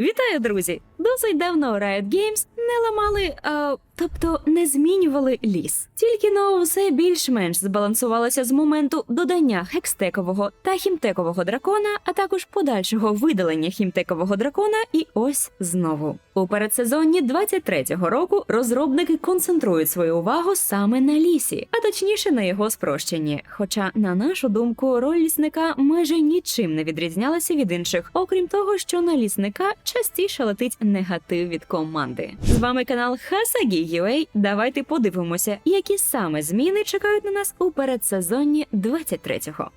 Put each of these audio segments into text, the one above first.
Вітаю, друзі! Досить давно Riot Games не ламали, а, тобто не змінювали ліс. Тільки но все більш-менш збалансувалося з моменту додання хекстекового та хімтекового дракона, а також подальшого видалення хімтекового дракона. І ось знову. У передсезонні 23-го року розробники концентрують свою увагу саме на лісі, а точніше на його спрощенні. Хоча, на нашу думку, роль лісника майже нічим не відрізнялася від інших, окрім того, що на лісника частіше летить негатив від команди. З вами канал Hasagi.ua. Давайте подивимося, які саме зміни чекають на нас у передсезонні 23-го.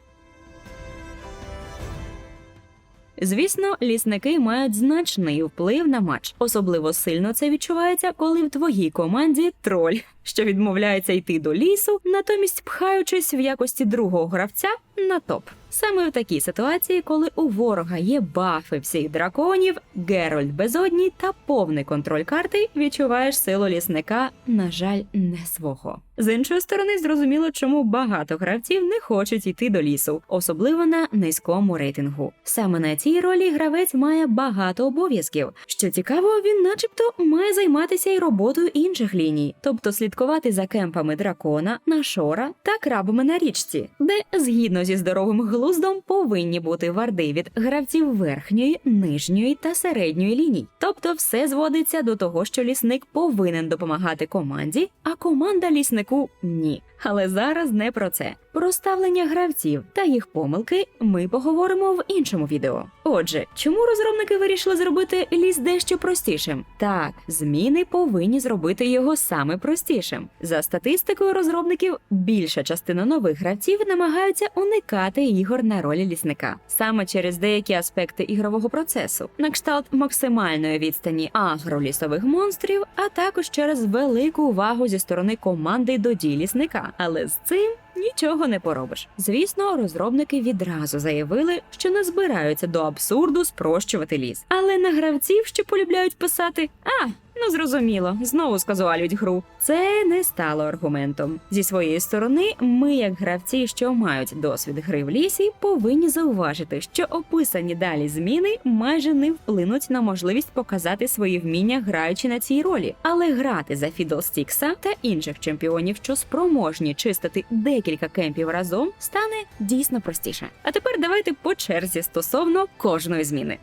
Звісно, лісники мають значний вплив на матч. Особливо сильно це відчувається, коли в твоїй команді троль, що відмовляється йти до лісу, натомість пхаючись в якості другого гравця на топ. Саме в такій ситуації, коли у ворога є бафи всіх драконів, Герольд безодній та повний контроль карти, відчуваєш силу лісника, на жаль, не свого. З іншої сторони, зрозуміло, чому багато гравців не хочуть йти до лісу, особливо на низькому рейтингу. Саме на цій ролі гравець має багато обов'язків. Що цікаво, він, начебто, має займатися і роботою інших ліній, тобто слідкувати за кемпами дракона, нашора та крабами на річці, де згідно зі здоровим глуздом повинні бути варди від гравців верхньої, нижньої та середньої ліній. Тобто, все зводиться до того, що лісник повинен допомагати команді, а команда ліснику ні. Але зараз не про це. Про ставлення гравців та їх помилки ми поговоримо в іншому відео. Отже, чому розробники вирішили зробити ліс дещо простішим? Так, зміни повинні зробити його саме простішим. За статистикою розробників, більша частина нових гравців намагаються уникати ігор на ролі лісника саме через деякі аспекти ігрового процесу, на кшталт максимальної відстані агролісових монстрів, а також через велику увагу зі сторони команди до дій лісника. Але з цим нічого не поробиш. Звісно, розробники відразу заявили, що не збираються до абсурду спрощувати ліс. Але на гравців, що полюбляють писати А. Ну, зрозуміло, знову сказуалюють гру. Це не стало аргументом. Зі своєї сторони, ми, як гравці, що мають досвід гри в лісі, повинні зауважити, що описані далі зміни майже не вплинуть на можливість показати свої вміння, граючи на цій ролі. Але грати за Фідлстікса та інших чемпіонів, що спроможні чистити декілька кемпів разом, стане дійсно простіше. А тепер давайте по черзі стосовно кожної зміни.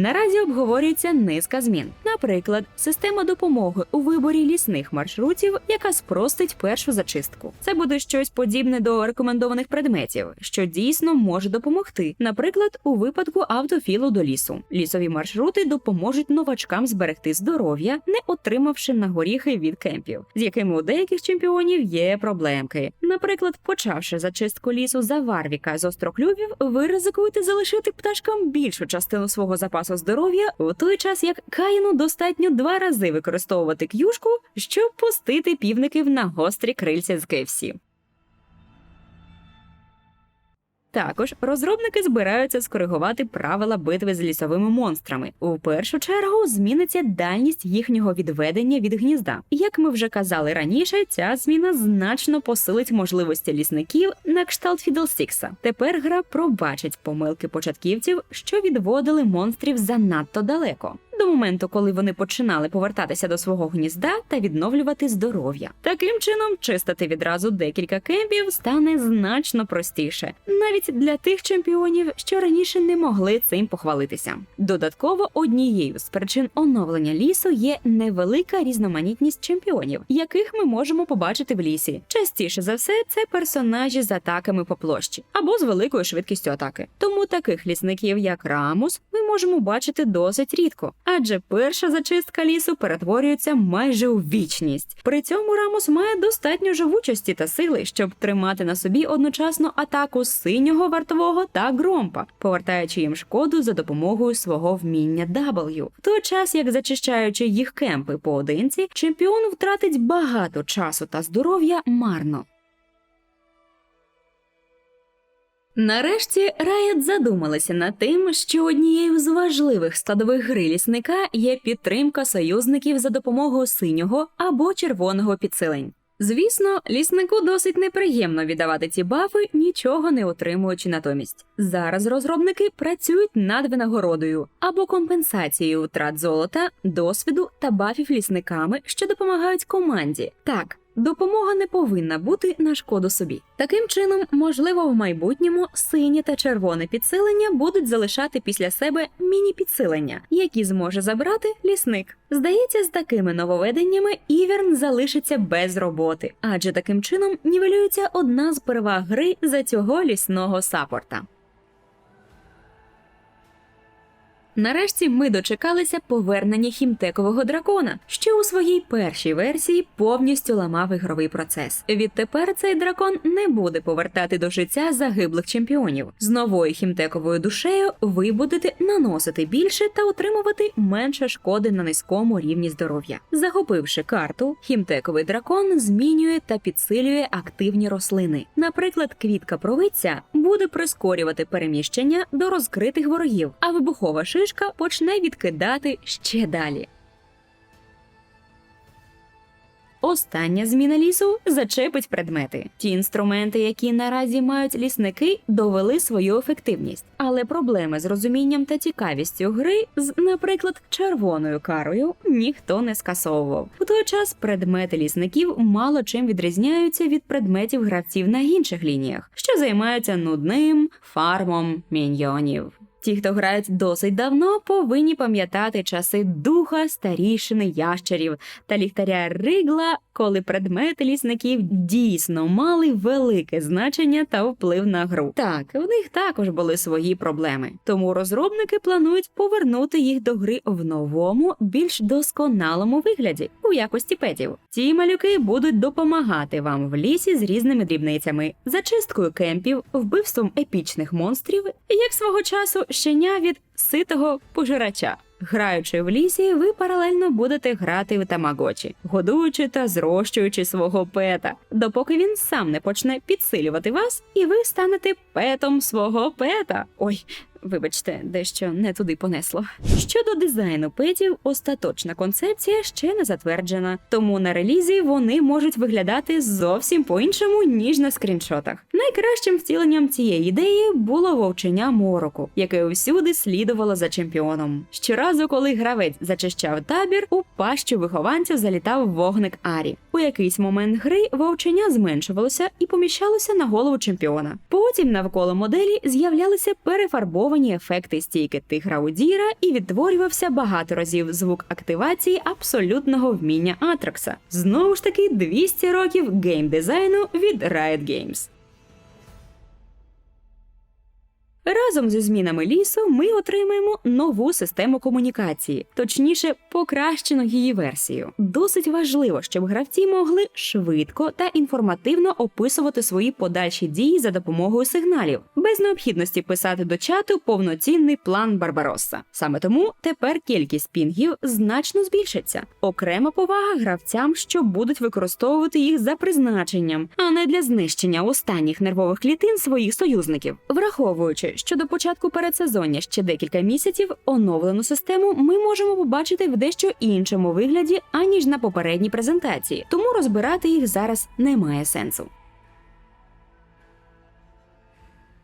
Наразі обговорюється низка змін. Наприклад, система допомоги у виборі лісних маршрутів, яка спростить першу зачистку. Це буде щось подібне до рекомендованих предметів, що дійсно може допомогти. Наприклад, у випадку автофілу до лісу. Лісові маршрути допоможуть новачкам зберегти здоров'я, не отримавши на горіхи від кемпів, з якими у деяких чемпіонів є проблемки. Наприклад, почавши зачистку лісу за Варвіка з остроклювів, ви ризикуєте залишити пташкам більшу частину свого запасу здоров'я, у той час як Каїну достатньо два рази використовувати к'юшку, щоб пустити півників на гострі крильця з кевсі. Також розробники збираються скоригувати правила битви з лісовими монстрами. У першу чергу зміниться дальність їхнього відведення від гнізда. Як ми вже казали раніше, ця зміна значно посилить можливості лісників на кшталт Фідлстікса. Тепер гра пробачить помилки початківців, що відводили монстрів занадто далеко. Моменту, коли вони починали повертатися до свого гнізда та відновлювати здоров'я. Таким чином, чистити відразу декілька кемпів стане значно простіше, навіть для тих чемпіонів, що раніше не могли цим похвалитися. Додатково однією з причин оновлення лісу є невелика різноманітність чемпіонів, яких ми можемо побачити в лісі. Частіше за все, це персонажі з атаками по площі або з великою швидкістю атаки. Тому таких лісників, як Рамус, можемо бачити досить рідко, адже перша зачистка лісу перетворюється майже у вічність. При цьому Рамус має достатньо живучості та сили, щоб тримати на собі одночасно атаку синього вартового та громпа, повертаючи їм шкоду за допомогою свого вміння W. В той час, як зачищаючи їх кемпи поодинці, чемпіон втратить багато часу та здоров'я марно. Нарешті Riot задумалися над тим, що однією з важливих складових гри лісника є підтримка союзників за допомогою синього або червоного підсилень. Звісно, ліснику досить неприємно віддавати ці бафи, нічого не отримуючи натомість. Зараз розробники працюють над винагородою або компенсацією втрат золота, досвіду та бафів лісниками, що допомагають команді. Так. Допомога не повинна бути на шкоду собі. Таким чином, можливо, в майбутньому синє та червоне підсилення будуть залишати після себе міні-підсилення, які зможе забрати лісник. Здається, з такими нововведеннями Іверн залишиться без роботи, адже таким чином нівелюється одна з переваг гри за цього лісного саппорта. Нарешті ми дочекалися повернення хімтекового дракона, що у своїй першій версії повністю ламав ігровий процес. Відтепер цей дракон не буде повертати до життя загиблих чемпіонів. З новою хімтековою душею ви будете наносити більше та отримувати менше шкоди на низькому рівні здоров'я. Захопивши карту, хімтековий дракон змінює та підсилює активні рослини. Наприклад, квітка провиця буде прискорювати переміщення до розкритих ворогів, а вибухова шишка почне відкидати ще далі. Остання зміна лісу зачепить предмети. Ті інструменти, які наразі мають лісники, довели свою ефективність, але проблеми з розумінням та цікавістю гри з, наприклад, червоною карою ніхто не скасовував. У той час предмети лісників мало чим відрізняються від предметів гравців на інших лініях, що займаються нудним фармом міньйонів. Ті, хто грають досить давно, повинні пам'ятати часи духа, старішини ящерів та ліхтаря Ригла, коли предмети лісників дійсно мали велике значення та вплив на гру. Так, в них також були свої проблеми, тому розробники планують повернути їх до гри в новому, більш досконалому вигляді у якості петів. Ці малюки будуть допомагати вам в лісі з різними дрібницями, зачисткою кемпів, вбивством епічних монстрів, як свого часу щеня від ситого пожирача. Граючи в лісі, ви паралельно будете грати в тамагочі, годуючи та зрощуючи свого пета, допоки він сам не почне підсилювати вас, і ви станете петом свого пета. Ой, вибачте, дещо не туди понесло. Щодо дизайну петів, остаточна концепція ще не затверджена, тому на релізі вони можуть виглядати зовсім по-іншому, ніж на скріншотах. Найкращим втіленням цієї ідеї було вовчення мороку, яке усюди слідувало за чемпіоном. Щоразу, коли гравець зачищав табір, у пащу вихованців залітав вогник Арі. У якийсь момент гри вовчення зменшувалося і поміщалося на голову чемпіона. Потім навколо моделі з'являлися перефарбовані ефекти стійки тигра Удіра і відтворювався багато разів звук активації абсолютного вміння Атракса. Знову ж таки, 200 років геймдизайну від Riot Games. Разом зі змінами лісу ми отримаємо нову систему комунікації, точніше, покращену її версію. Досить важливо, щоб гравці могли швидко та інформативно описувати свої подальші дії за допомогою сигналів, без необхідності писати до чату повноцінний план Барбаросса. Саме тому тепер кількість пінгів значно збільшиться. Окрема повага гравцям, що будуть використовувати їх за призначенням, а не для знищення останніх нервових клітин своїх союзників, враховуючи що до початку передсезоння ще декілька місяців оновлену систему ми можемо побачити в дещо іншому вигляді, аніж на попередній презентації, тому розбирати їх зараз немає сенсу.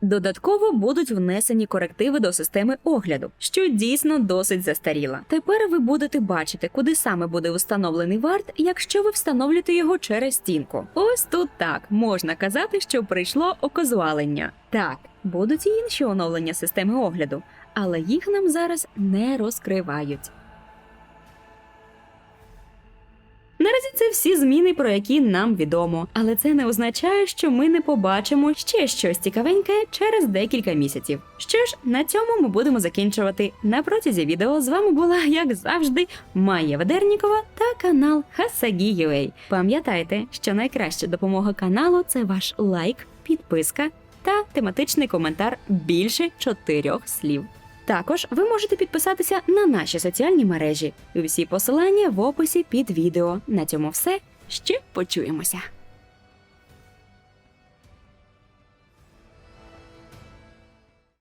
Додатково будуть внесені корективи до системи огляду, що дійсно досить застаріла. Тепер ви будете бачити, куди саме буде встановлений варт, якщо ви встановлюєте його через стінку. Ось тут так можна казати, що прийшло оказуалення. Так, будуть і інші оновлення системи огляду, але їх нам зараз не розкривають. Наразі це всі зміни, про які нам відомо, але це не означає, що ми не побачимо ще щось цікавеньке через декілька місяців. Що ж, на цьому ми будемо закінчувати. На протязі відео з вами була, як завжди, Майя Ведернікова та канал Хасагі.ua. Пам'ятайте, що найкраща допомога каналу це ваш лайк, підписка тематичний коментар більше чотирьох слів. Також ви можете підписатися на наші соціальні мережі. Всі посилання в описі під відео. На цьому все. Ще почуємося.